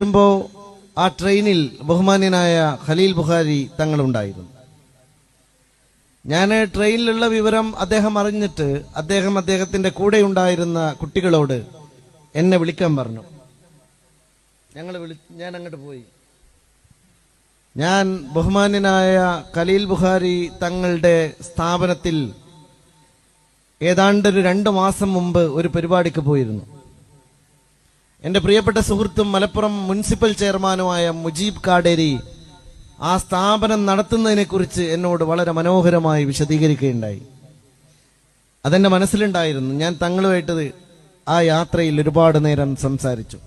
വരുമ്പോ ആ ട്രെയിനിൽ ബഹുമാന്യനായ ഖലീൽ ബുഖാരി തങ്ങളുണ്ടായിരുന്നു. ഞാൻ ട്രെയിനിലുള്ള വിവരം അദ്ദേഹം അറിഞ്ഞിട്ട് അദ്ദേഹം അദ്ദേഹത്തിന്റെ കൂടെ ഉണ്ടായിരുന്ന കുട്ടികളോട് എന്നെ വിളിക്കാൻ പറഞ്ഞു. ഞങ്ങൾ വിളി ഞാൻ അങ്ങോട്ട് പോയി. ഞാൻ ബഹുമാന്യനായ ഖലീൽ ബുഖാരി തങ്ങളുടെ സ്ഥാപനത്തിൽ ഏതാണ്ട് ഒരു രണ്ട് മാസം മുമ്പ് ഒരു പരിപാടിക്ക് പോയിരുന്നു. എന്റെ പ്രിയപ്പെട്ട സുഹൃത്തും മലപ്പുറം മുനിസിപ്പൽ ചെയർമാനുമായ മുജീബ് കാടേരി ആ സ്ഥാപനം നടത്തുന്നതിനെ കുറിച്ച് എന്നോട് വളരെ മനോഹരമായി വിശദീകരിക്കുകയുണ്ടായി. അതെന്റെ മനസ്സിലുണ്ടായിരുന്നു. ഞാൻ തങ്ങളുമായിട്ട് ആ യാത്രയിൽ ഒരുപാട് നേരം സംസാരിച്ചു.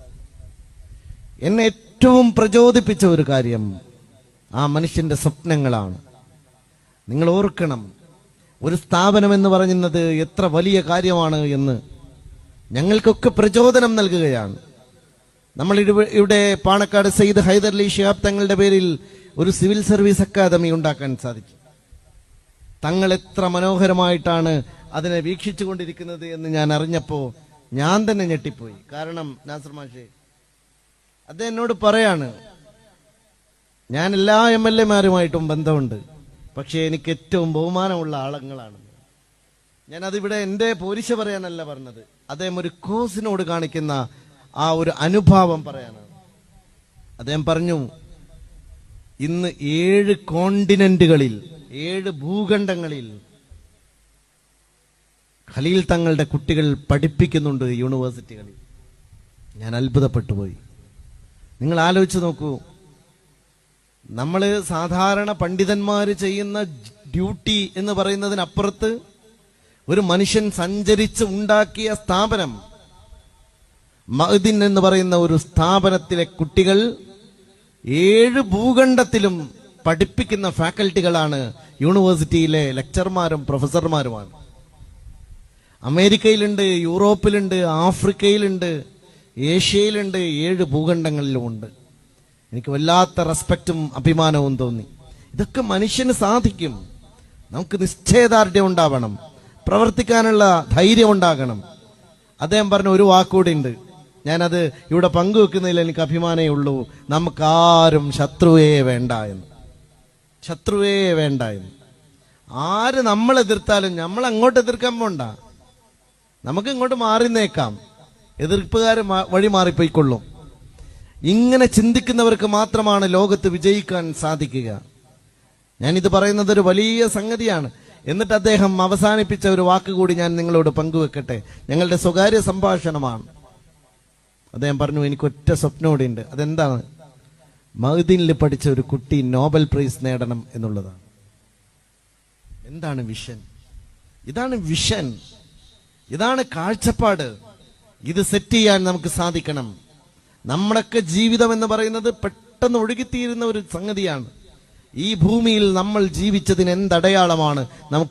എന്നെ ഏറ്റവും പ്രചോദിപ്പിച്ച ഒരു കാര്യം ആ മനുഷ്യന്റെ സ്വപ്നങ്ങളാണ്. നിങ്ങൾ ഓർക്കണം ഒരു സ്ഥാപനം എന്ന് പറയുന്നത് എത്ര വലിയ കാര്യമാണ് എന്ന് ഞങ്ങൾക്കൊക്കെ പ്രചോദനം നൽകുകയാണ്. നമ്മൾ ഇവിടെ പാണക്കാട് സയ്യിദ് ഹൈദർലി ഷിഹാബ് തങ്ങളുടെ പേരിൽ ഒരു സിവിൽ സർവീസ് അക്കാദമി ഉണ്ടാക്കാൻ സാധിക്കും. തങ്ങൾ എത്ര മനോഹരമായിട്ടാണ് അതിനെ വീക്ഷിച്ചുകൊണ്ടിരിക്കുന്നത് എന്ന് ഞാൻ അറിഞ്ഞപ്പോ ഞാൻ തന്നെ ഞെട്ടിപ്പോയി. കാരണം നാസർ മാഷെ അത് എന്നോട് പറയാണ് ഞാൻ എല്ലാ എം എൽ എമാരുമായിട്ടും ബന്ധമുണ്ട് പക്ഷേ എനിക്ക് ഏറ്റവും ബഹുമാനമുള്ള ആളങ്ങളാണ്. ഞാൻ അതിവിടെ എന്റെ പോരിശ പറയാനല്ല പറഞ്ഞത്. അദ്ദേഹം ഒരു കോസിനോട് കാണിക്കുന്ന ആ ഒരു അനുഭാവം പറയാനാണ്. അദ്ദേഹം പറഞ്ഞു ഇന്ന് ഏഴ് കോണ്ടിനെന്റുകളിൽ ഏഴ് ഭൂഖണ്ഡങ്ങളിൽ ഖലീൽ തങ്ങളുടെ കുട്ടികൾ പഠിപ്പിക്കുന്നുണ്ട് യൂണിവേഴ്സിറ്റികളിൽ. ഞാൻ അത്ഭുതപ്പെട്ടു പോയി. നിങ്ങൾ ആലോചിച്ച് നോക്കൂ നമ്മൾ സാധാരണ പണ്ഡിതന്മാർ ചെയ്യുന്ന ഡ്യൂട്ടി എന്ന് പറയുന്നതിനപ്പുറത്ത് ഒരു മനുഷ്യൻ സഞ്ചരിച്ച് ഉണ്ടാക്കിയ സ്ഥാപനം മഹദിൻ എന്ന് പറയുന്ന ഒരു സ്ഥാപനത്തിലെ കുട്ടികൾ ഏഴ് ഭൂഖണ്ഡത്തിലും പഠിപ്പിക്കുന്ന ഫാക്കൽറ്റികളാണ് യൂണിവേഴ്സിറ്റിയിലെ ലെക്ചർമാരും പ്രൊഫസർമാരുമാണ്. അമേരിക്കയിലുണ്ട് യൂറോപ്പിലുണ്ട് ആഫ്രിക്കയിലുണ്ട് ഏഷ്യയിലുണ്ട് ഏഴ് ഭൂഖണ്ഡങ്ങളിലും ഉണ്ട് എനിക്ക് വല്ലാത്ത റെസ്പെക്റ്റും അഭിമാനവും തോന്നി. ഇതൊക്കെ മനുഷ്യന് സാധിക്കും. നമുക്ക് നിശ്ചയദാർഢ്യം ഉണ്ടാവണം. പ്രവർത്തിക്കാനുള്ള ധൈര്യം ഉണ്ടാകണം. അദ്ദേഹം പറഞ്ഞ ഒരു വാക്കുകൂടി ഉണ്ട്. ഞാനത് ഇവിടെ പങ്കുവെക്കുന്നതിൽ എനിക്ക് അഭിമാനമേ ഉള്ളൂ. നമുക്കാരും ശത്രുവേ വേണ്ട എന്ന്. ശത്രുവേ വേണ്ട എന്ന്. ആര് നമ്മൾ എതിർത്താലും നമ്മൾ അങ്ങോട്ട് എതിർക്കാൻ പോണ്ട. നമുക്ക് ഇങ്ങോട്ട് മാറിന്നേക്കാം എതിർപ്പുകാർ വഴി മാറിപ്പോയിക്കൊള്ളും. ഇങ്ങനെ ചിന്തിക്കുന്നവർക്ക് മാത്രമാണ് ലോകത്ത് വിജയിക്കാൻ സാധിക്കുക. ഞാനിത് പറയുന്നത് ഒരു വലിയ സംഗതിയാണ്. എന്നിട്ട് അദ്ദേഹം അവസാനിപ്പിച്ച ഒരു വാക്കുകൂടി ഞാൻ നിങ്ങളോട് പങ്കുവെക്കട്ടെ. ഞങ്ങളുടെ സ്വകാര്യ സംഭാഷണമാണ്. അദ്ദേഹം പറഞ്ഞു എനിക്ക് ഒറ്റ ഉണ്ട്. അതെന്താണ്? മഹദീനിൽ പഠിച്ച ഒരു കുട്ടി നോബൽ പ്രൈസ് നേടണം എന്നുള്ളതാണ്. എന്താണ് വിഷൻ? ഇതാണ് വിഷൻ. ഇതാണ് കാഴ്ചപ്പാട്. ഇത് സെറ്റ് ചെയ്യാൻ നമുക്ക് സാധിക്കണം. നമ്മുടെയൊക്കെ ജീവിതം എന്ന് പറയുന്നത് പെട്ടെന്ന് ഒഴുകിത്തീരുന്ന ഒരു സംഗതിയാണ്. ഈ ഭൂമിയിൽ നമ്മൾ ജീവിച്ചതിന് എന്തടയാളമാണ്? നമുക്ക്